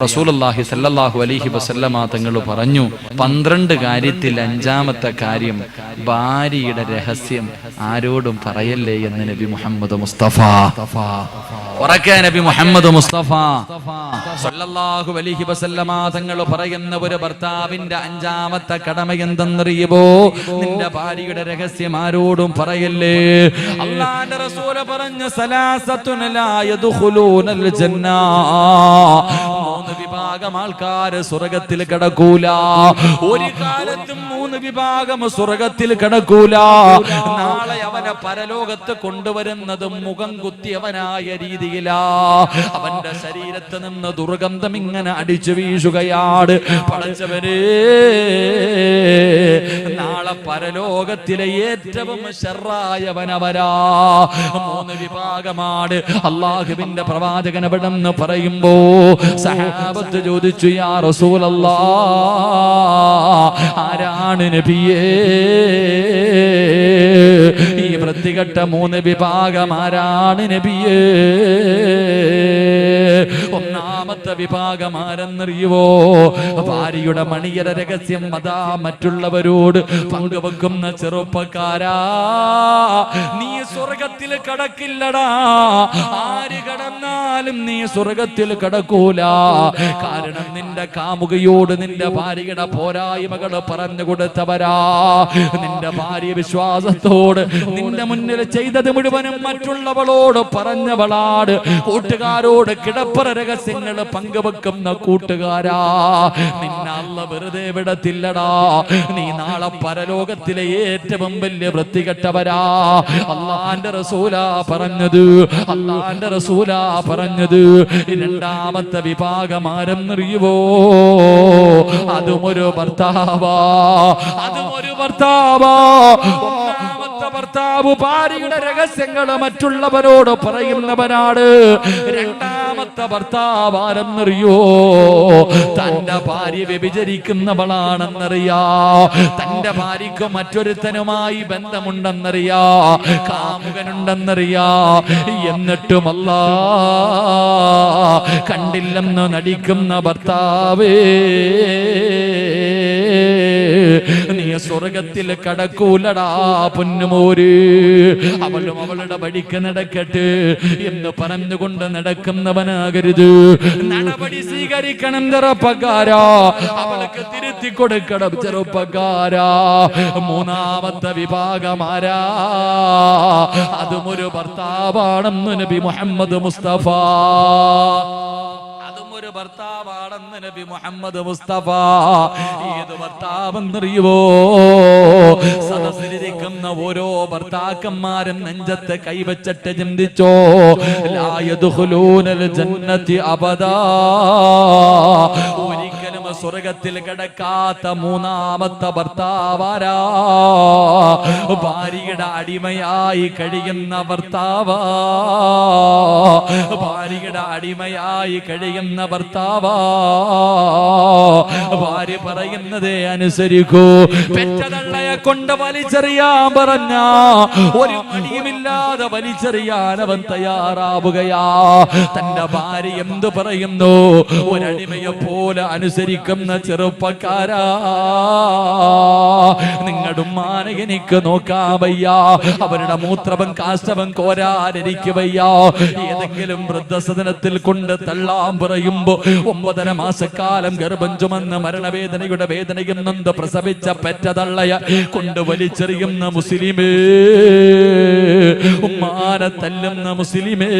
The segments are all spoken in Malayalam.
റസൂലുള്ളാഹി സല്ലല്ലാഹു അലൈഹി വസല്ലമ തങ്ങൾ പറഞ്ഞു പന്ത്രണ്ട് കാര്യത്തിൽ അഞ്ചാമത്തെ കാര്യം ഭാര്യയുടെ രഹസ്യം ആരോടും പറയല്ലേ എന്ന് നബി മുഹമ്മദ് മുസ്തഫ. ഉറക്കെ നബി മുഹമ്മദ് മുസ്തഫ. സല്ലല്ലാഹു അലൈഹി വസല്ലമ തങ്ങൾ പറയുന്ന ഒരു ഭർത്താവിന്റെ അഞ്ചാമത്തെ കടമ എന്തെന്നറിയുമോ നിന്റെ ഭാര്യയുടെ രഹസ്യം ആരോടും പറയല്ലേ? അള്ളാന്റെ റസൂല പറഞ്ഞ സലാസത്തുന ലാ യദ്ഖുലൂനൽ ജന്നാ. മൂന്ന് വിഭാഗം ആൾക്കാര് സ്വർഗത്തിൽ കിടക്കൂല. ഒരു കാലത്തും മൂന്ന് വിഭാഗം സ്വർഗത്തിൽ കിടക്കൂല. നാളെ അവനെ പരലോകത്ത് കൊണ്ടുവരുന്നത് മുഖം കുത്തിയവനായ രീതിയിലാ. അവന്റെ ശരീരത്ത് നിന്ന് ദുർഗന്ധം ഇങ്ങനെ അടിച്ചു വീശുകയാട് പടച്ചവരെ നാളെ പരലോകത്തിലെ ഏറ്റവും ശെറായവനവരാ മൂന്ന് വിഭാഗമാണ്. അള്ളാഹുവിന്റെ പ്രവാചകൻ അവിടെ പറയുമ്പോ സഹാബത്ത് ചോദിച്ചു യാ റസൂലല്ല ആരാണ് നബിയേ? ഈ വൃത്തികെട്ട മൂന്ന് വിഭാഗം ആരാണ് നബിയേ? വിഭാഗം ആരെന്നറിയുവോ ഭാര്യയുടെ മണിയര രഹസ്യം അതാ മറ്റുള്ളവരോട് പങ്കുവെക്കുന്ന ചെറുപ്പക്കാരാ. നീ സ്വർഗത്തിൽ കടക്കില്ലടാ. ആര് കടന്നാലും നീ സ്വർഗത്തിൽ കടക്കൂല. കാരണം നിന്റെ കാമുകയോട് നിന്റെ ഭാര്യയുടെ പോരായ്മകൾ പറഞ്ഞു കൊടുത്തവരാ. നിന്റെ ഭാര്യ വിശ്വാസത്തോട് നിന്റെ മുന്നിൽ ചെയ്തത് മുഴുവനും മറ്റുള്ളവളോട് പറഞ്ഞവളാട് കൂട്ടുകാരോട് കിടപ്പറ രഹസ്യങ്ങൾ പങ്കുവെക്കുന്ന കൂട്ടുകാരാ. നിന്നല്ല വെറുതെ വിടത്തില്ലടാ. നീ നാളെ പരലോകത്തിലെ ഏറ്റവും വലിയ വൃത്തികെട്ടവരാ. അള്ളാന്റെ റസൂല പറഞ്ഞത്. അള്ളാന്റെ റസൂല പറഞ്ഞത്. രണ്ടാമത്തെ വിഭാഗം ആരെന്നറിയുവോ? അതും ഒരു ഭർത്താവാ. അതും ഒരു ഭർത്താവാ ഒന്നാമത്തെ ഭർത്താവ് ഭാര്യയുടെ രഹസ്യങ്ങൾ മറ്റുള്ളവരോട് പറയുന്നവനാണ്. രണ്ടാമത്തെ ഭർത്താവ് ആരെന്നറിയോ? തന്റെ ഭാര്യ വ്യഭിചരിക്കുന്നവളാണെന്നറിയാ. തന്റെ ഭാര്യക്ക് മറ്റൊരുത്തനുമായി ബന്ധമുണ്ടെന്നറിയാ. കാമുകനുണ്ടെന്നറിയാ. എന്നിട്ടുമല്ല കണ്ടില്ലെന്ന് നടിക്കുന്ന ഭർത്താവേ സ്വർഗത്തിൽ കടക്കൂലടാ പൊന്നുമോര്. അവളും അവളുടെ വഴിക്ക് നടക്കട്ടെ എന്ന് പറഞ്ഞുകൊണ്ട് നടക്കുന്നവനാകരുത്. നടപടി സ്വീകരിക്കണം ചെറുപ്പക്കാരാ. അവൾക്ക് തിരുത്തി കൊടുക്കണം ചെറുപ്പക്കാരാ. മൂന്നാമത്തെ വിഭാഗമാരാ അതും ഒരു ഭർത്താവാണെന്ന് നബി മുഹമ്മദ് മുസ്തഫ. ഒരു ഭർത്താവാണെന്ന് നബി മുഹമ്മദ് മുസ്തഫ. ഏത് ഭർത്താവെന്നറിയുവോ? സദസ്സിലിരിക്കുന്ന ഓരോ ഭർത്താക്കന്മാരും നെഞ്ചത്ത് കൈവച്ചിട്ട് ചിന്തിച്ചോ? ലായതുഹുലൂനൽ ജന്നതി അബദാ. സ്വർഗത്തിൽ കിടക്കാത്ത മൂന്നാമത്തെ ഭർത്താവാരാ ഭാര്യയുടെ അടിമയായി കഴിയുന്ന ഭർത്താവ. ഭാര്യയുടെ അടിമയായി കഴിയുന്ന ഭർത്താവ. ഭാര്യ പറയുന്നതേ അനുസരിക്കൂ. പെറ്റതള്ളയെ കൊണ്ട് വലിച്ചെറിയാൻ പറഞ്ഞ. ഒരു മടിയുമില്ലാതെ വലിച്ചെറിയാൻ അവൻ തയ്യാറാവുകയാ. തന്റെ ഭാര്യ എന്തു പറയുന്നു? ഒരടിമയെ പോലെ അനുസരിക്കുന്ന ചെറുപ്പക്കാരാ. നിങ്ങളുടെ ഉമ്മാനെ എനിക്ക് നോക്കാൻ വയ്യ. അവരുടെ മൂത്രവും കാഷ്ടവും കോരാനെനിക്ക് ഏതെങ്കിലും വൃദ്ധസദനത്തിൽ കൊണ്ട് തള്ളാൻ പറയുമ്പോ ഒമ്പതര മാസക്കാലം ഗർഭം ചുമന്ന് മരണവേദനയുടെ വേദനയും നൊന്ത് പ്രസവിച്ച പെറ്റ തള്ളയ കൊണ്ട് വലിച്ചെറിയുന്ന മുസ്ലിമേ ഉമ്മാനെ തല്ലുന്ന മുസ്ലിമേ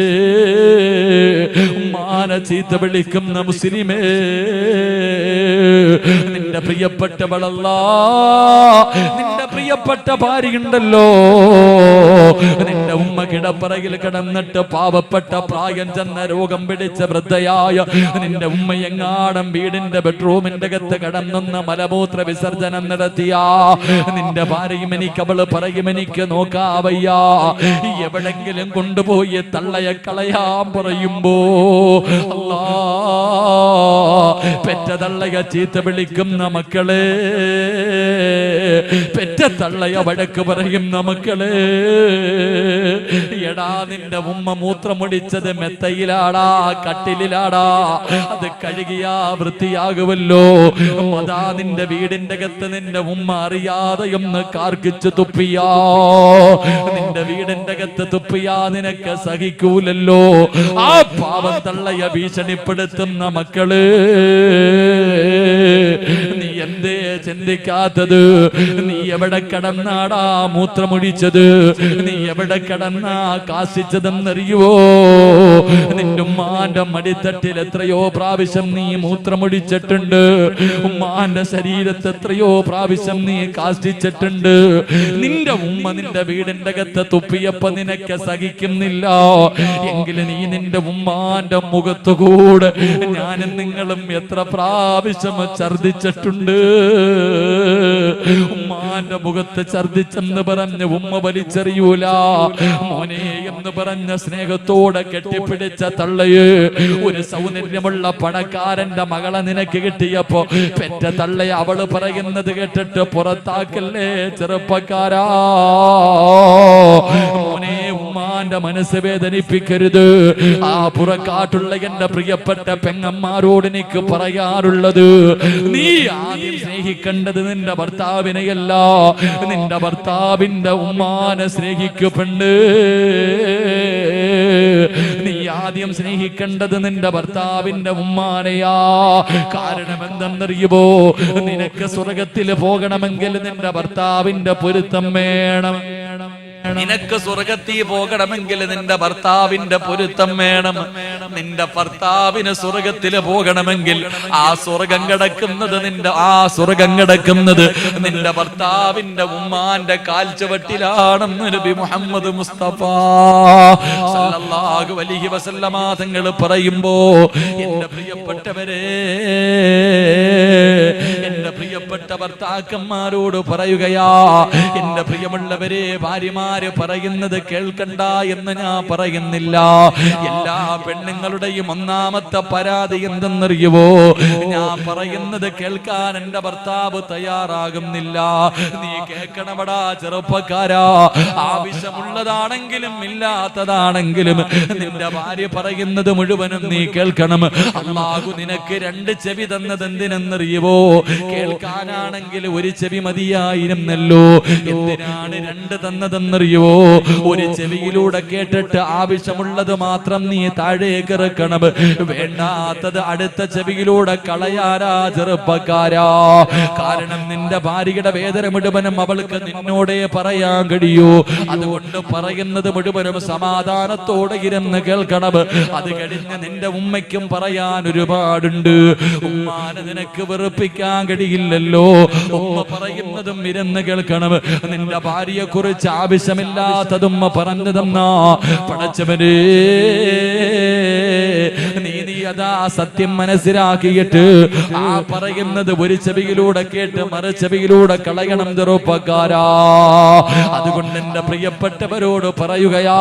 ഉമ്മാനെ ചീത്ത വിളിക്കുന്ന മുസ്ലിമേ നിന്റെ പ്രിയപ്പെട്ടവളല്ല നിന്റെ പ്രിയപ്പെട്ട ഭാര്യയുണ്ടല്ലോ. നിന്റെ ഉമ്മ കിടപ്പറയിൽ കിടന്നിട്ട് പാവപ്പെട്ട പ്രായം ചെന്ന രോഗം പിടിച്ച വൃദ്ധയായ നിന്റെ ഉമ്മ എങ്ങാടം വീടിന്റെ ബെഡ്റൂമിന്റെ അകത്ത് കടന്നുന്ന മലമൂത്ര വിസർജനം നടത്തിയ. നിന്റെ ഭാര്യയും എനിക്ക് അവൾ പറയും എനിക്ക് നോക്കാവയ്യ. എവിടെങ്കിലും കൊണ്ടുപോയി തള്ളയ കളയാൻ പറയുമ്പോ അല്ലാ പെറ്റ തള്ളയ ചീത്ത വിളിക്കുന്ന മക്കളെ പെറ്റ തള്ളയ വഴക്ക് പറയുന്ന മക്കളെ. എടാ നിന്റെ ഉമ്മ മൂത്രമൊടിച്ചത് മെത്തയിലാടാ കട്ടിലാടാ അത് കഴുകിയാ വൃത്തിയാകുമല്ലോ. അതാ നിന്റെ വീടിന്റെ അകത്ത് നിന്റെ ഉമ്മ അറിയാതെ ഒന്ന് കാർക്കിച്ച് തുപ്പിയാ. നിന്റെ വീടിന്റെ അകത്ത് തുപ്പിയാ നിനക്ക് സഹിക്കൂലല്ലോ. ആ പാവം തള്ളയ ഭീഷണിപ്പെടുത്തുന്ന മക്കൾ. എന്തേ ചിന്തിക്കാത്തത്? എവിടെ കടന്നാടാ മൂത്രമൊഴിച്ചത്? നീ എവിടെ കടന്നാ കാശിച്ചതെന്നറിയുവോ? നിന്റെ ഉമ്മാന്റെ മടിത്തട്ടിൽ എത്രയോ പ്രാവശ്യം നീ മൂത്രമൊഴിച്ചിട്ടുണ്ട്. ഉമ്മാന്റെ ശരീരത്ത് എത്രയോ പ്രാവശ്യം നീ കാശിച്ചിട്ടുണ്ട്. നിന്റെ ഉമ്മ നിന്റെ വീടിന്റെ അകത്ത് തുപ്പിയപ്പ നിനക്ക് സഹിക്കുന്നില്ല. എങ്കിലും നീ നിന്റെ ഉമ്മാന്റെ മുഖത്തുകൂടെ ഞാനും നിങ്ങളും എത്ര പ്രാവശ്യം ഛർദിച്ചിട്ടുണ്ട് ഉമ്മാന്റെ മുഖത്ത് ഛർദിച്ചെന്ന് പറഞ്ഞ് ഉമ്മ വലിച്ചെറിയൂല. മോനെ എന്ന് പറഞ്ഞ സ്നേഹത്തോടെ കെട്ടിപ്പിടിച്ച തള്ളയെ ഒരു സൗന്ദര്യമുള്ള പണക്കാരന്റെ മകളെ നിനക്ക് കിട്ടിയപ്പോ പെറ്റ തള്ളയെ അവൾ പറയുന്നത് കേട്ടിട്ട് പുറത്താക്കല്ലേ ചെറുപ്പക്കാരാ. മോനെ ഉമ്മാന്റെ മനസ്സ് വേദനിപ്പിക്കരുത്. ആ പുറക്കാട്ടുള്ള എന്റെ പ്രിയപ്പെട്ട പെങ്ങന്മാരോട് എനിക്ക് പറയാറുള്ളത് നീ ആദ്യം സ്നേഹിക്കേണ്ടത് നിന്റെ ഭർത്താവിനെയല്ല. നിന്റെ ഭർത്താവിന്റെ ഉമ്മാനെ സ്നേഹിക്കപ്പെണ്ട്. നീ ആദ്യം സ്നേഹിക്കേണ്ടത് നിന്റെ ഭർത്താവിന്റെ ഉമ്മാനെയാ. കാരണം എന്തെന്നറിയുമോ നിനക്ക് സ്വർഗത്തിൽ പോകണമെങ്കിൽ നിന്റെ ഭർത്താവിന്റെ പൊരുത്തം വേണം. നിനക്ക് സ്വർഗത്തിൽ പോകണമെങ്കിൽ നിന്റെ ഭർത്താവിന്റെ പൊരുത്തം വേണം. നിന്റെ ഭർത്താവിന് സ്വർഗത്തിൽ പോകണമെങ്കിൽ ആ സ്വർഗം കിടക്കുന്നത് നിന്റെ ആ സ്വർഗം കിടക്കുന്നത് നിന്റെ ഭർത്താവിന്റെ ഉമ്മാന്റെ കാൽച്ചവട്ടിലാണെന്ന് നബി മുഹമ്മദ് മുസ്തഫ. സല്ലല്ലാഹു അലൈഹി വസല്ലമ തങ്ങൾ പറയുമ്പോ എന്റെ പ്രിയപ്പെട്ടവരെ എന്റെ പ്രിയപ്പെട്ട ഭർത്താക്കന്മാരോട് പറയുകയാ എന്റെ പ്രിയമുള്ളവരെ ഭാര്യമാര് പറയുന്നത് കേൾക്കണ്ട എന്ന് ഞാൻ പറയുന്നില്ല. എല്ലാ പെണ്ണുങ്ങളുടെയും ഒന്നാമത്തെ പരാതി എന്തെന്നറിയുവോ? ഞാൻ പറയുന്നത് കേൾക്കാൻ എന്റെ ഭർത്താവ് തയ്യാറാകുന്നില്ല. നീ കേൾക്കണമടാ ചെറുപ്പക്കാരാ. ആവശ്യമുള്ളതാണെങ്കിലും ഇല്ലാത്തതാണെങ്കിലും നിന്റെ ഭാര്യ പറയുന്നത് മുഴുവനും നീ കേൾക്കണം. അള്ളാഹു നിനക്ക് രണ്ട് ചെവി തന്നത് എന്തിനെന്നറിയുവോ കേൾക്കാനാണെങ്കിൽ ഒരു ചെവി മതിയായിരുന്നല്ലോ. എന്തിനാണ് രണ്ട് തന്നതെന്നറിയോ? ഒരു ചെവിയിലൂടെ കേട്ടിട്ട് ആവശ്യമുള്ളത് മാത്രം നീ താഴേക്ക് ഇറക്കണം. വേണ്ടാത്തത് അടുത്ത ചെവിയിലൂടെ കളയാരാ ചെറുപ്പക്കാരാ. കാരണം നിന്റെ ഭാര്യയുടെ വേദന മുഴുവനും അവൾക്ക് നിന്നോടേ പറയാൻ കഴിയൂ. അതുകൊണ്ട് പറയുന്നത് മുഴുവനും സമാധാനത്തോടെ ഇരുന്ന് കേൾക്കണം. അത് കഴിഞ്ഞ് നിന്റെ ഉമ്മയ്ക്കും പറയാൻ ഒരുപാടുണ്ട്. ഉമ്മാനെ നിനക്ക് വെറുപ്പിക്കാൻ കഴിയില്ലല്ലോ ഉമ്മ പറയുന്നതും ഇരുന്ന് കേൾക്കണം. നിന്റെ ഭാര്യയെ കുറിച്ച് ആവശ്യമില്ലാത്തതും പറഞ്ഞതെന്നാ. പടച്ചവരേ നീ അതാ സത്യം മനസ്സിലാക്കിയിട്ട് ആ പറയുന്നത് ഒരു ചെവിയിലൂടെ കേട്ട് മറു ചെവിയിലൂടെ കളയണം ചെറുപ്പക്കാരാ. അതുകൊണ്ട് എന്റെ പ്രിയപ്പെട്ടവരോട് പറയുകയാ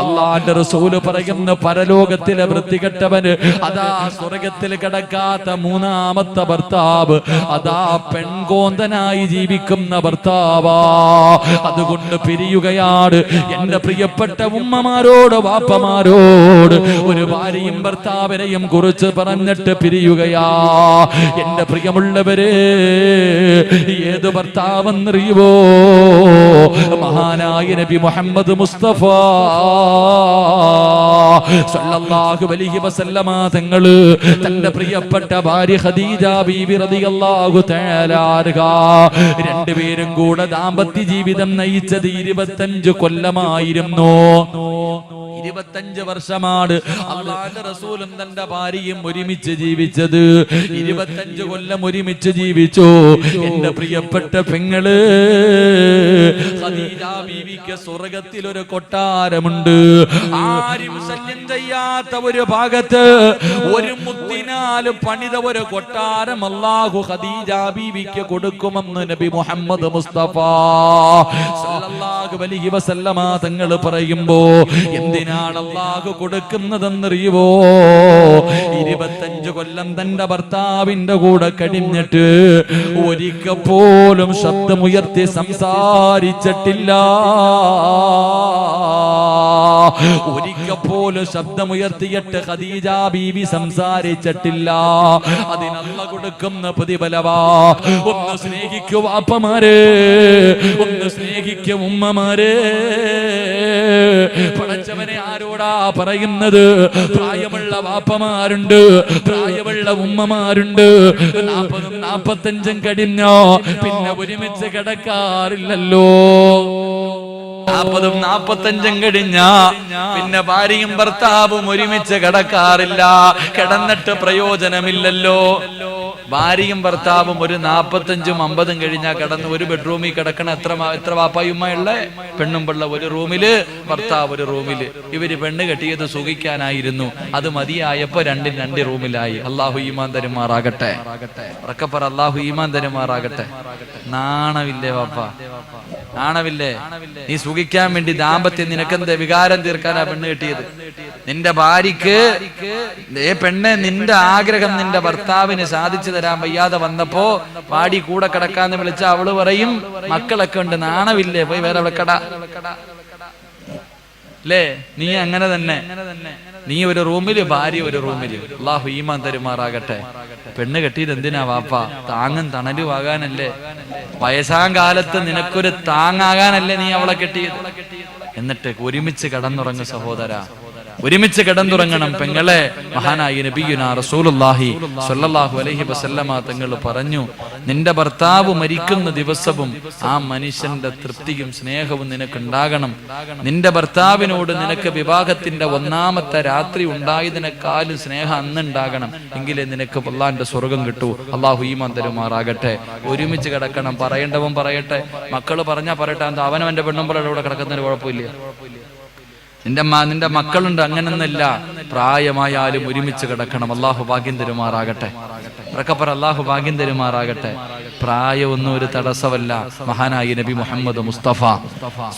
അള്ളാന്റെ റസൂൽ പറയുന്ന പരലോകത്തിലെ വൃത്തികെട്ടവന് അതാ സ്വർഗത്തിൽ കിടക്കാത്ത മൂന്നാമത്തെ ഭർത്താവ് അതാ പെൺകോന്തനായി ജീവിക്കുന്ന ഭർത്താവാ. അതുകൊണ്ട് പിരിയുകയാണ് എന്റെ പ്രിയപ്പെട്ട ഉമ്മമാരോട് വാപ്പമാരോട്. ഒരു ഭാര്യയും ഭർത്താവിനെയും കുറിച്ച് പറഞ്ഞിട്ട് പിരിയുകയാ. എന്റെ പ്രിയമുള്ളവരെ ഏത് ഭർത്താവെന്നറിയുവോ? മഹാനായ നബി മുഹമ്മദ് മുസ്തഫ സല്ലല്ലാഹു അലൈഹി വസല്ലമ തങ്ങൾ തന്റെ പ്രിയപ്പെട്ട ഭാര്യ ഖദീജ ബീബി റളിയല്ലാഹു തആല രണ്ടുപേരും കൂടെ ദാമ്പത്യ ജീവിതം നയിച്ചത് ഇരുപത്തഞ്ച് കൊല്ലമായിരുന്നു. ഇരുപത്തഞ്ച് വർഷമാണ് അള്ളാന്റെ റസൂലും തന്റെ ഭാര്യയും ഒരുമിച്ച് ജീവിച്ചത്. ഇരുപത്തഞ്ച് കൊല്ലം ഒരുമിച്ച് ജീവിച്ചു. എന്റെ പ്രിയപ്പെട്ട പെങ്ങൾ ബീവിക്ക് സ്വർഗത്തിൽ ഒരു കൊട്ടാരമുണ്ട്. ആരും ശല്യം ചെയ്യാത്ത ഒരു ഭാഗത്ത് ഒരു മുത്തിനാൽ പണിത ഒരു കൊട്ടാരം അള്ളാഹു ഖദീജ ബീവിക്ക് കൊടുക്കുമെന്ന് നബി മുഹമ്മദ് മുസ്തഫ. സല്ലല്ലാഹു അലൈഹി വസല്ലമ തങ്ങൾ പറയുമ്പോ എന്തിനാ എന്തിനാണ് അള്ളാഹു കൊടുക്കുന്നതെന്നറിയുവോ? ഇരുപത്തഞ്ച് കൊല്ലം തന്റെ ഭർത്താവിന്റെ കൂടെ കഴിഞ്ഞിട്ട് ഒരിക്കൽ പോലും ശബ്ദമുയർത്തി സംസാരിച്ചിട്ടില്ല. ഒരിക്കൽ പോലും ശബ്ദമുയർത്തിയിട്ട് ഖദീജ ബീവി സംസാരിച്ചിട്ടില്ല. അതിനല്ല കൊടുക്കുന്ന പ്രതിഫലവാ. ഒന്ന് സ്നേഹിക്കു വാപ്പമാരെ ഒന്ന് സ്നേഹിക്കും ഉമ്മമാരെ. പടച്ചവനെ ആരോടാ പറയുന്നത്? പ്രായമുള്ള വാപ്പമാരുണ്ട് പ്രായമുള്ള ഉമ്മമാരുണ്ട്. നാൽപ്പതും നാൽപ്പത്തഞ്ചും കഴിഞ്ഞോ? പിന്നെ ഒരുമിച്ച് കിടക്കാറില്ലല്ലോ. നാൽപ്പതും നാപ്പത്തഞ്ചും കഴിഞ്ഞ പിന്നെ ഭാര്യയും ഭർത്താവും ഒരുമിച്ച് കിടക്കാറില്ല. കിടന്നിട്ട് പ്രയോജനമില്ലല്ലോ. ഭാര്യയും ഭർത്താവും ഒരു നാപ്പത്തഞ്ചും അമ്പതും കഴിഞ്ഞാൽ കിടന്ന് ഒരു ബെഡ്റൂമിൽ കിടക്കണ എത്ര എത്ര വാപ്പായുമ്മയുള്ള പെണ്ണും പിള്ള ഒരു റൂമിൽ ഭർത്താവ് ഒരു റൂമിൽ. ഇവർ പെണ്ണ് കെട്ടിയത് സുഖിക്കാനായിരുന്നു. അത് മതിയായപ്പോ രണ്ടും രണ്ട് റൂമിലായി. അള്ളാഹു ഈമാൻ തരുമാറാകട്ടെ. ഉറക്കപ്പറ അള്ളാഹു ഈമാൻ തരുമാറാകട്ടെ. നാണമില്ലേ വാപ്പ? നാണമില്ലേ നീ സുഖിക്കാൻ വേണ്ടി ദാമ്പത്യം നിനക്കെന്ത് വികാരം തീർക്കാനാ പെണ്ണ് കിട്ടിയത്? നിന്റെ ഭാര്യക്ക് ഏ പെണ്ണെ നിന്റെ ആഗ്രഹം നിന്റെ ഭർത്താവിന് സാധിച്ചു തരാൻ വയ്യാതെ വന്നപ്പോ പാടി കൂടെ കിടക്കാന്ന് വിളിച്ച അവൾ പറയും മക്കളൊക്കെ ഉണ്ട് നാണവില്ലേ? പോയി വേറെ വിളക്കട. അല്ലേ നീ അങ്ങനെ തന്നെ. നീ ഒരു റൂമിൽ ഭാര്യ ഒരു റൂമിൽ. അള്ളാഹു ഈമാൻ തരുമാറാകട്ടെ. പെണ്ണ് കെട്ടിയത് എന്തിനാ വാപ്പ? താങ്ങും തണലും ആകാനല്ലേ. വയസ്സാം കാലത്ത് നിനക്കൊരു താങ്ങാകാനല്ലേ നീ അവളെ കെട്ടിയത്. എന്നിട്ട് ഒരുമിച്ച് കടന്നുറങ്ങു സഹോദര. ഒരുമിച്ച് കിടന്നുറങ്ങണം പെങ്ങളെ. മഹാനായി നബിയുന റസൂലുള്ളാഹി സ്വല്ലല്ലാഹു അലൈഹി വസല്ലമ തങ്ങൾ പറഞ്ഞു നിന്റെ ഭർത്താവ് മരിക്കുന്ന ദിവസവും ആ മനുഷ്യന്റെ തൃപ്തിയും സ്നേഹവും നിനക്കുണ്ടാകണം. നിന്റെ ഭർത്താവിനോട് നിനക്ക് വിവാഹത്തിന്റെ ഒന്നാമത്തെ രാത്രി ഉണ്ടായതിനേക്കാളും സ്നേഹം അന്നുണ്ടാകണം. എങ്കിലേ നിനക്ക് പൊള്ളാന്റെ സ്വർഗം കിട്ടൂ. അള്ളാഹു ഈമാൻ തരുമാറാകട്ടെ. ഒരുമിച്ച് കിടക്കണം. പറയേണ്ടവൻ പറയട്ടെ. മക്കൾ പറഞ്ഞാൽ പറയട്ടെ. എന്താ അവനവന്റെ പെണ്ണുമ്പോഴെ ഇവിടെ കിടക്കുന്നതിന് കുഴപ്പമില്ല. നിന്റെ നിന്റെ മക്കളുണ്ട് അങ്ങനൊന്നല്ല പ്രായമായാലും ഒരുമിച്ച് കിടക്കണം. അള്ളാഹു ഭാഗ്യം തരുമാറാകട്ടെ. ഉറക്കപ്പറ അള്ളാഹു ഭാഗ്യം തരുമാറാകട്ടെ. പ്രായമൊന്നും ഒരു തടസ്സമല്ല. മഹാനായി നബി മുഹമ്മദ് മുസ്തഫ.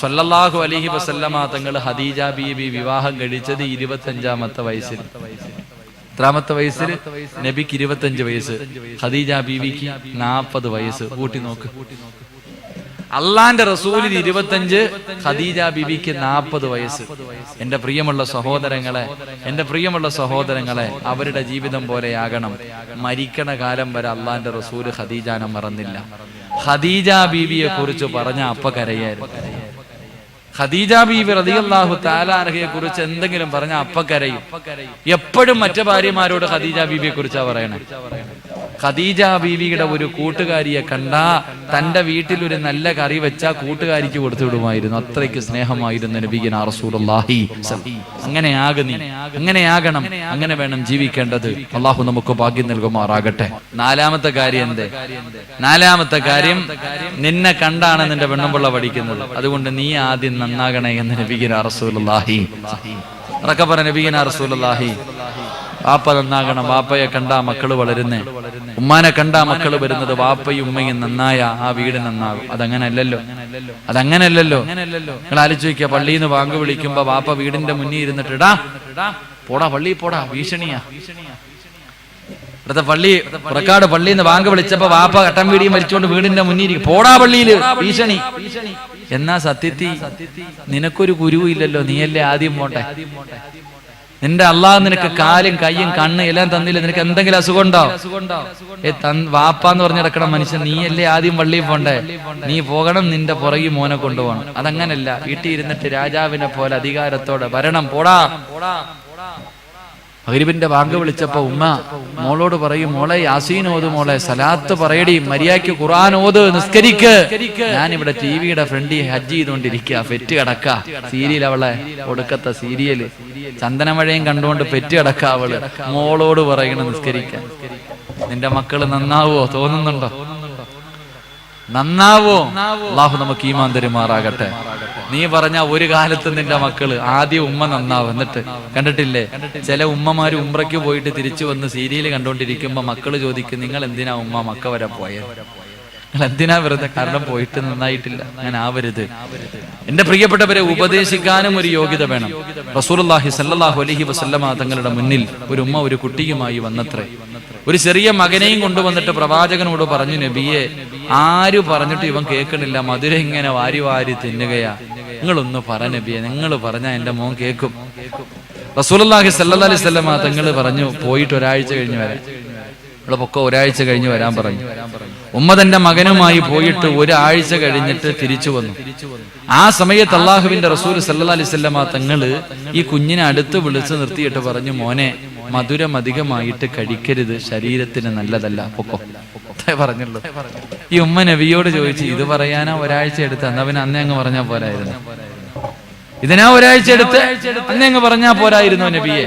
സല്ലല്ലാഹു അലഹി വസല്ലമ തങ്ങൾ ഹദീജ ബീബി വിവാഹം കഴിച്ചത് ഇരുപത്തഞ്ചാമത്തെ വയസ്സിൽ. എത്രാമത്തെ വയസ്സിൽ? നബിക്ക് ഇരുപത്തഞ്ച് വയസ്സ്. ഖദീജ ബീവിക്ക് നാൽപ്പത് വയസ്സ്. കൂട്ടി നോക്ക്. അള്ളാന്റെ റസൂലിന് ഇരുപത്തഞ്ച് ഖദീജ ബിബിക്ക് നാൽപ്പത് വയസ്സ്. എന്റെ പ്രിയമുള്ള സഹോദരങ്ങളെ എന്റെ പ്രിയമുള്ള സഹോദരങ്ങളെ അവരുടെ ജീവിതം പോലെയാകണം. മരിക്കണ കാലം വരെ അള്ളാന്റെ റസൂൽ ഖദീജാനെ മറന്നില്ല. ഖദീജ ബീവിയെ കുറിച്ച് പറഞ്ഞ അപ്പ കരയായിരുന്നു. ഖദീജ ബീബി റളിയല്ലാഹു താലാർഹയെ കുറിച്ച് എന്തെങ്കിലും പറഞ്ഞ അപ്പ കരയും. എപ്പോഴും മറ്റു ഭാര്യമാരോട് ഖദീജ ബീബിയെ കുറിച്ചാ പറയണേ. ഖദീജ ബീവിയുടെ ഒരു കൂട്ടുകാരിയെ കണ്ടാ തന്റെ വീട്ടിൽ ഒരു നല്ല കറി വെച്ച കൂട്ടുകാരിക്ക് കൊടുത്തു വിടുമായിരുന്നു. അത്രയ്ക്ക് സ്നേഹമായിരുന്നു നബിഗിന നീ അങ്ങനെയാകണം അങ്ങനെ വേണം ജീവിക്കേണ്ടത്. അള്ളാഹു നമുക്ക് ഭാഗ്യം നൽകുമാറാകട്ടെ. നാലാമത്തെ കാര്യം എന്തേ? നാലാമത്തെ കാര്യം നിന്നെ കണ്ടാണ് നിന്റെ വെണ്ണമ്പുള്ള പഠിക്കുന്നത്. അതുകൊണ്ട് നീ ആദ്യം നന്നാകണേ എന്ന് നബിഗിന റസൂലുള്ളാഹി. റക്കപ്പറ നബിഗിന റസൂലുള്ളാഹി. വാപ്പ നന്നാകണം. വാപ്പയെ കണ്ടാ മക്കൾ വളരുന്നേ. ഉമ്മാനെ കണ്ടാ മക്കൾ വരുന്നത് വാപ്പയും ഉമ്മയും നന്നായ ആ വീട് നന്നാകും. അതങ്ങനല്ലല്ലോ. അതങ്ങനല്ലല്ലോ. നിങ്ങൾ ആലോചിക്കുക പള്ളിയിൽ നിന്ന് വാങ്ക് വിളിക്കുമ്പോ വാപ്പ വീടിന്റെ മുന്നിൽ ഇരുന്നിട്ട് ഇടാ. പോടാ പള്ളി പോടാ ഭീഷണിയാ. ഇവിടുത്തെ പള്ളി പുറക്കാട് പള്ളിയിൽ നിന്ന് വാങ്ക് വിളിച്ചപ്പോ വാപ്പ കട്ടം വീടിയും മരിച്ചുകൊണ്ട് വീടിന്റെ മുന്നിൽ പോടാ പള്ളിയിൽ ഭീഷണി. എന്നാ സത്യത്തി? നിനക്കൊരു ഗുരുവില്ലല്ലോ. നീയല്ലേ ആദ്യം പോട്ടെ നിന്റെ അള്ളാഹ് നിനക്ക് കാലും കയ്യും കണ്ണ് എല്ലാം തന്നില്ല? നിനക്ക് എന്തെങ്കിലും അസുഖം ഉണ്ടോ? ഏ വാപ്പാന്ന് പറഞ്ഞു കിടക്കണം മനുഷ്യൻ നീയല്ലേ ആദ്യം പള്ളിയിൽ പോണ്ടേ? നീ പോകണം നിന്റെ പുറകെ മോനെ കൊണ്ടുപോകണം. അതങ്ങനല്ല. വീട്ടിൽ ഇരുന്നിട്ട് രാജാവിനെ പോലെ അധികാരത്തോടെ വരണം. പോടാ. മകരിബിന്റെ വാങ്ക് വിളിച്ചപ്പോ ഉമ്മ മോളോട് പറയും മോളെ യാസീൻ ഓത് മോളെ സലാത്ത് പറയടി മര്യാദയ്ക്ക് ഖുർആൻ ഓത് നിസ്കരിക്ക്. ഞാൻ ഇവിടെ ടി വിയുടെ ഫ്രണ്ടി ഹജ്ജ് ചെയ്തുകൊണ്ടിരിക്കുക പെറ്റ് കിടക്ക. സീരിയൽ അവളെ ഒടുക്കത്തെ സീരിയൽ. ചന്ദനമഴയും കണ്ടുകൊണ്ട് പെറ്റ് കിടക്ക അവൾ. മോളോട് പറയണം നിസ്കരിക്കാൻ. നിന്റെ മക്കൾ നന്നാവോ? തോന്നുന്നുണ്ടോ? നന്നാവോ? അള്ളാഹു നമുക്ക് ഈമാൻ തരുമാറാകട്ടെ. നീ പറഞ്ഞ ഒരു കാലത്ത് നിന്റെ മക്കൾ ആദ്യം ഉമ്മ നന്നാവും. എന്നിട്ട് കണ്ടിട്ടില്ലേ? ചില ഉമ്മമാര് ഉമ്രയ്ക്ക് പോയിട്ട് തിരിച്ചു വന്ന് സീരിയൽ കണ്ടോണ്ടിരിക്കുമ്പോ മക്കൾ ചോദിക്കും നിങ്ങൾ എന്തിനാ ഉമ്മ മക്ക വരെ പോയത് നിങ്ങൾ എന്തിനാ വെറുതെ കാരണം പോയിട്ട് നന്നായിട്ടില്ല? അങ്ങനെ ആവരുത്. എന്റെ പ്രിയപ്പെട്ടവരെ ഉപദേശിക്കാനും ഒരു യോഗ്യത വേണം. റസൂലുള്ളാഹി സല്ലാഹു അലഹി വസല്ലമ തങ്ങളുടെ മുന്നിൽ ഒരു ഉമ്മ ഒരു കുട്ടിയുമായി വന്നത്രേ. ഒരു ചെറിയ മകനെയും കൊണ്ടുവന്നിട്ട് പ്രവാചകനോട് പറഞ്ഞു നബിയെ ആര് പറഞ്ഞിട്ട് ഇവൻ കേൾക്കണില്ല. മധുര ഇങ്ങനെ വാരി വാരി തിന്നുകയാ. നിങ്ങളൊന്ന് പറ നബിയെ നിങ്ങൾ പറഞ്ഞാൽ എന്റെ മോൻ കേൾക്കും റസൂലുള്ളാഹി സല്ലല്ലാഹു അലൈഹി വസല്ലമ തങ്ങൾ പറഞ്ഞു പോയിട്ട് ഒരാഴ്ച കഴിഞ്ഞ് വരാം. ഇവിടെ പൊക്കെ ഒരാഴ്ച കഴിഞ്ഞ് വരാൻ പറഞ്ഞു. ഉമ്മ തന്റെ മകനുമായി പോയിട്ട് ഒരാഴ്ച കഴിഞ്ഞിട്ട് തിരിച്ചു വന്നു. ആ സമയത്ത് അള്ളാഹുവിന്റെ റസൂൽ സല്ലാ അലിസ്വല്ലമ തങ്ങൾ ഈ കുഞ്ഞിനെ അടുത്ത് വിളിച്ചു നിർത്തിയിട്ട് പറഞ്ഞു മോനെ മധുരം അധികമായിട്ട് കഴിക്കരുത് ശരീരത്തിന് നല്ലതല്ല പൊക്കോ. അത്രേ പറഞ്ഞുള്ളൂ. ഈ ഉമ്മ നബിയോട് ചോദിച്ചു ഇത് പറയാനാ ഒരാഴ്ച എടുത്ത്? എന്നാ പിന്നെ അന്നേ അങ്ങ് പറഞ്ഞാ പോരായിരുന്നു. ഇതിനാ ഒരാഴ്ച എടുത്ത്? അന്നേ അങ്ങ് പറഞ്ഞാ പോരായിരുന്നു നബിയെ.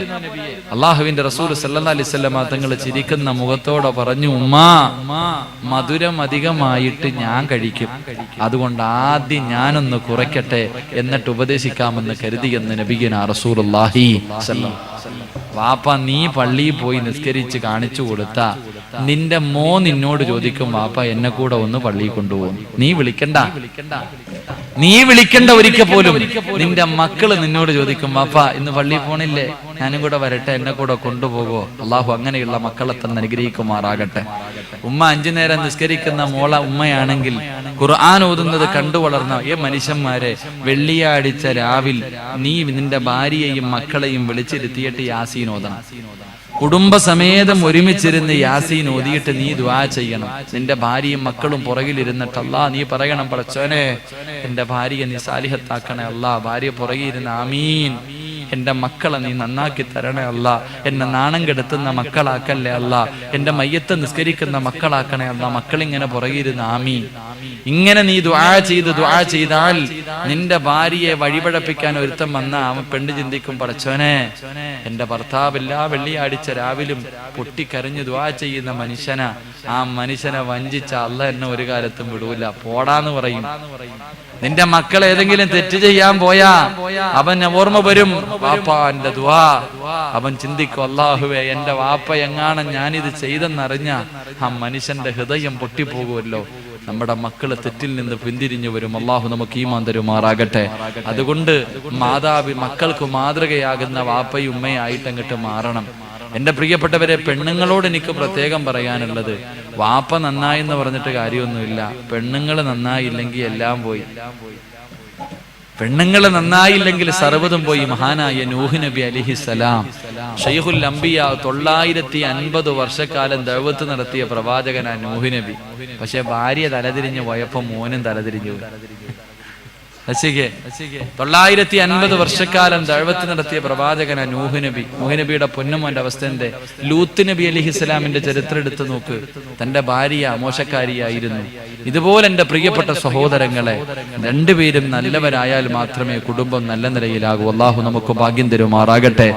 അള്ളാഹുവിന്റെ റസൂൽ വസല്ലമ തങ്ങൾ ചിരിക്കുന്ന മുഖത്തോടെ പറഞ്ഞു ഉമ്മാ മധുരം അധികമായിട്ട് ഞാൻ കഴിക്കും. അതുകൊണ്ട് ആദ്യം ഞാനൊന്ന് കുറയ്ക്കട്ടെ എന്നിട്ട് ഉപദേശിക്കാമെന്ന് കരുതിയെന്ന് സല്ലല്ലാഹു അലൈഹി വസല്ലം. വാപ്പ നീ പള്ളിയിൽ പോയി നിസ്കരിച്ച് കാണിച്ചു കൊടുത്ത നിന്റെ മോ നിന്നോട് ചോദിക്കും വാപ്പ എന്നെ കൂടെ ഒന്ന് പള്ളിയിൽ കൊണ്ടുപോകും. നീ വിളിക്കണ്ട. നീ വിളിക്കണ്ട. ഒരിക്കൽ പോലും. നിന്റെ മക്കൾ നിന്നോട് ചോദിക്കും വാപ്പ ഇന്ന് പള്ളിയിൽ പോണില്ലേ? ഞാനും കൂടെ വരട്ടെ എന്നെ കൂടെ കൊണ്ടുപോകോ. അള്ളാഹു അങ്ങനെയുള്ള മക്കളെ തന്നെ അനുഗ്രഹിക്കുമാറാകട്ടെ. ഉമ്മ അഞ്ചു നേരം നിസ്കരിക്കുന്ന മോള ഉമ്മയാണെങ്കിൽ ഖുർആൻ ഓതുന്നത് കണ്ടു വളർന്ന ഏ മനുഷ്യന്മാരെ വെള്ളിയാഴ്ച രാവിൽ നീ നിന്റെ ഭാര്യയെയും മക്കളെയും വിളിച്ചിരുത്തിയിട്ട് യാസീൻ ഓതണം. കുടുംബസമേതം ഒരുമിച്ചിരുന്ന് യാസീൻ ഓതിയിട്ട് നീ ദ്വാ ചെയ്യണം. നിന്റെ ഭാര്യയും മക്കളും പുറകിലിരുന്നിട്ട് അല്ലാ നീ പറയണം പടച്ചോനെ. എന്റെ ഭാര്യയെ നീ സാലിഹത്താക്കണേ അല്ലാ. ഭാര്യ പുറകിലിരുന്ന് ആമീൻ. എന്റെ മക്കളെ നീ നന്നാക്കി തരണേ അല്ല. എന്നെ നാണം കെടുത്തുന്ന മക്കളാക്കല്ലേ അല്ല. എന്റെ മയ്യത്ത് നിസ്കരിക്കുന്ന മക്കളാക്കണേ അല്ല. മക്കളിങ്ങനെ പുറകിരുന്ന് ആമീൻ. ഇങ്ങനെ നീ ദുആ ചെയ്ത് ദുആ ചെയ്താൽ നിന്റെ ഭാര്യയെ വഴിപഴപ്പിക്കാൻ ഒരുത്തം വന്ന അവൻ പെണ്ണ് ചിന്തിക്കും പറച്ചോനെ എന്റെ ഭർത്താവ് എല്ലാ വെള്ളിയാഴ്ച രാവിലും പൊട്ടിക്കരഞ്ഞു ദുആ ചെയ്യുന്ന മനുഷ്യന. ആ മനുഷ്യനെ വഞ്ചിച്ച അല്ല എന്നെ ഒരു കാലത്തും വിടൂല. പോടാന്ന് പറയും. നിന്റെ മക്കൾ ഏതെങ്കിലും തെറ്റ് ചെയ്യാൻ പോയാ അവൻ ഓർമ്മ വരും. വാപ്പാന്റെ ദുആ. അവൻ ചിന്തിക്കും അള്ളാഹുവേ എന്റെ വാപ്പ എങ്ങാണ് ഞാനിത് ചെയ്തെന്നറിഞ്ഞ ആ മനുഷ്യന്റെ ഹൃദയം പൊട്ടിപ്പോകുമല്ലോ. നമ്മുടെ മക്കൾ തെറ്റിൽ നിന്ന് പിന്തിരിഞ്ഞു വരും അള്ളാഹു നമുക്ക് ഈ തരുമാറാകട്ടെ. അതുകൊണ്ട് മാതാവി മക്കൾക്ക് മാതൃകയാകുന്ന വാപ്പയും ഉമ്മയായിട്ട് അങ്ങോട്ട് മാറണം. എന്റെ പ്രിയപ്പെട്ടവരെ പെണ്ണുങ്ങളോട് എനിക്ക് പ്രത്യേകം പറയാനുള്ളത് വാപ്പ നന്നായി എന്ന് പറഞ്ഞിട്ട് കാര്യമൊന്നുമില്ല. പെണ്ണുങ്ങൾ നന്നായില്ലെങ്കിൽ എല്ലാം പോയി. പെണ്ണുങ്ങൾ നന്നായില്ലെങ്കിൽ സർവതും പോയി മഹാനായ നൂഹ് നബി അലിഹിസലാം ഷെയ്ഖുൽ അംബിയ തൊള്ളായിരത്തി അൻപത് വർഷക്കാലം ദൈവത്ത് നടത്തിയ പ്രവാചകനാ നൂഹ് നബി. പക്ഷെ ഭാര്യ തലതിരിഞ്ഞു പോയപ്പോ മോനും തലതിരിഞ്ഞു രസികെ തൊള്ളായിരത്തി അൻപത് വർഷക്കാലം ദഴവത്ത് നടത്തിയ പ്രവാചകന നൂഹ് നബി. നൂഹ് നബിയുടെ പൊന്നുമോന്റെ അവസ്ഥ എന്റെ ലൂത്ത് നബി അലി ഇസ്ലാമിന്റെ ചരിത്രം എടുത്തു നോക്ക്. തന്റെ ഭാര്യ മോശക്കാരിയായിരുന്നു. ഇതുപോലെ എന്റെ പ്രിയപ്പെട്ട സഹോദരങ്ങളെ രണ്ടുപേരും നല്ലവരായാൽ മാത്രമേ കുടുംബം നല്ല നിലയിലാകൂ. അള്ളാഹു നമുക്ക് ഭാഗ്യം തരുമാറാകട്ടെ.